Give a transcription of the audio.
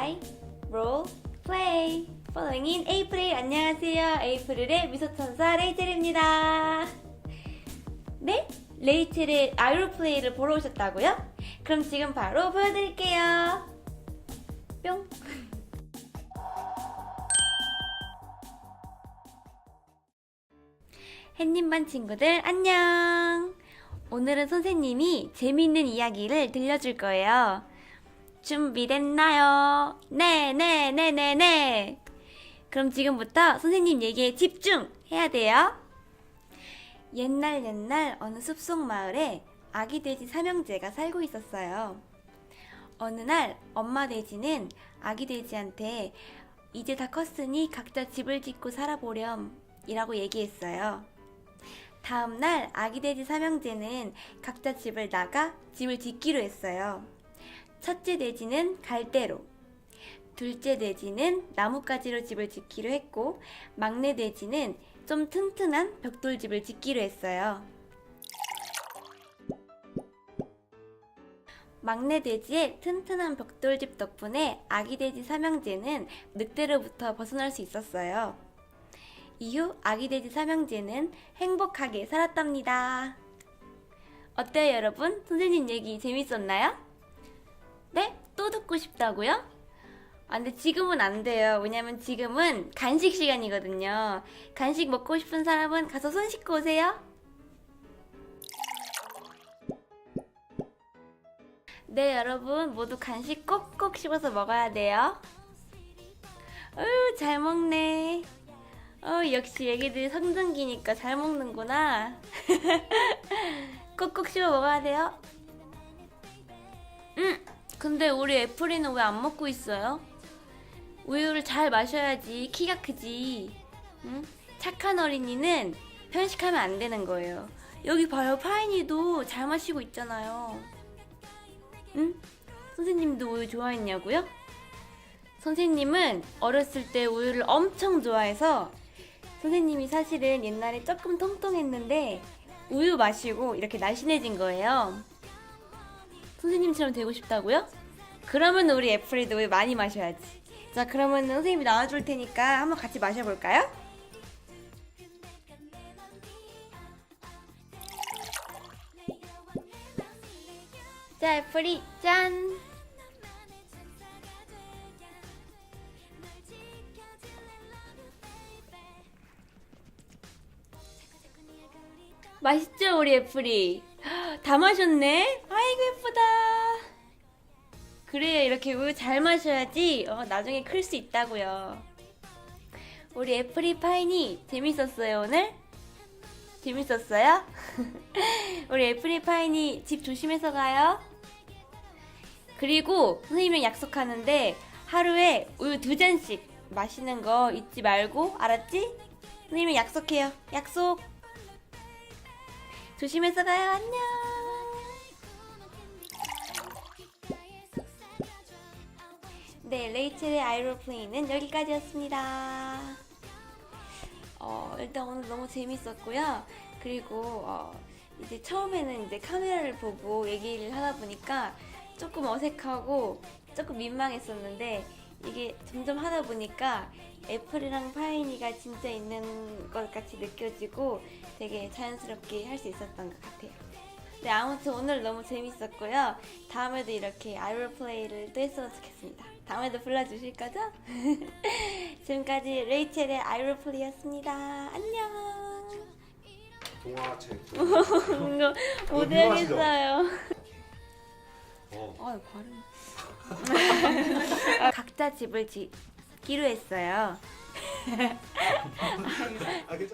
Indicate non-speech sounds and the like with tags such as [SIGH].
I roll play. Following in April. 안녕하세요. 에이프릴의 미소천사 레이첼입니다. 네? 레이첼의 play를 보러 오셨다고요? 그럼 지금 바로 보여드릴게요. 뿅. 햇님반 친구들 안녕. 오늘은 선생님이 재미있는 이야기를 들려줄 거예요. 준비됐나요? 네, 네, 네, 네, 네. 그럼 지금부터 선생님 얘기에 집중해야 돼요. 옛날 옛날 어느 숲속 마을에 아기 돼지 삼형제가 살고 있었어요. 어느 날 엄마 돼지는 아기 돼지한테 이제 다 컸으니 각자 집을 짓고 살아보렴 이라고 얘기했어요. 다음 날 아기 돼지 삼형제는 각자 집을 나가 집을 짓기로 했어요. 첫째 돼지는 갈대로, 둘째 돼지는 나뭇가지로 집을 짓기로 했고, 막내 돼지는 좀 튼튼한 벽돌집을 짓기로 했어요. 막내 돼지의 튼튼한 벽돌집 덕분에 아기 돼지 삼형제는 늑대로부터 벗어날 수 있었어요. 이후 아기 돼지 삼형제는 행복하게 살았답니다. 어때요, 여러분? 선생님 얘기 재밌었나요? 네? 또 듣고 싶다고요? 아, 근데 지금은 안 돼요. 왜냐면 지금은 간식 시간이거든요. 간식 먹고 싶은 사람은 가서 손 씻고 오세요. 네, 여러분 모두 간식 꼭꼭 씹어서 먹어야 돼요. 어유, 잘 먹네. 어, 역시 애기들 성장기니까 잘 먹는구나. [LAUGHS] 꼭꼭 씹어 먹어야 돼요. 음, 근데 우리 애플이는 왜 안 먹고 있어요? 우유를 잘 마셔야지 키가 크지. 응? 착한 어린이는 편식하면 안 되는 거예요. 여기 봐요, 파인이도 잘 마시고 있잖아요. 응? 선생님도 우유 좋아했냐고요? 선생님은 어렸을 때 우유를 엄청 좋아해서 선생님이 사실은 옛날에 조금 통통했는데 우유 마시고 이렇게 날씬해진 거예요. 선생님처럼 되고 싶다고요? 그러면 우리 애플이도 많이 마셔야지. 자, 그러면 선생님이 나와줄 테니까 한번 같이 마셔볼까요? 자, 애플이 짠! 맛있죠, 우리 애플이? 다 마셨네? 아이고, 예쁘다. 그래요, 이렇게 우유 잘 마셔야지, 어, 나중에 클 수 있다고요. 우리 애플이 파인이 재밌었어요, 오늘? 재밌었어요? [LAUGHS] 우리 애플이 파인이 집 조심해서 가요. 그리고 선생님이랑 약속하는데 하루에 우유 두 잔씩 마시는 거 잊지 말고, 알았지? 선생님이 약속해요. 약속! 조심해서 가요. 안녕. 네, 레이첼의 아이로플레이는 여기까지였습니다. 어, 일단 오늘 너무 재밌었고요. 그리고 어, 이제 처음에는 이제 카메라를 보고 얘기를 하다 보니까 조금 어색하고 조금 민망했었는데 이게 점점 하다 보니까 애플이랑 파인이가 진짜 있는 것 같이 느껴지고 되게 자연스럽게 할 수 있었던 것 같아요. 네, 아무튼 오늘 너무 재밌었고요. 다음에도 이렇게 아이롤 플레이를 또 했으면 좋겠습니다. 다음에도 불러주실 거죠? [LAUGHS] 지금까지 레이첼의 아이롤 플레이였습니다. 안녕! 동화책. 이거 못하겠어요. 어. [LAUGHS] 아, 발음. 각자 집을 짓기로 했어요. [LAUGHS] 아, 괜찮아.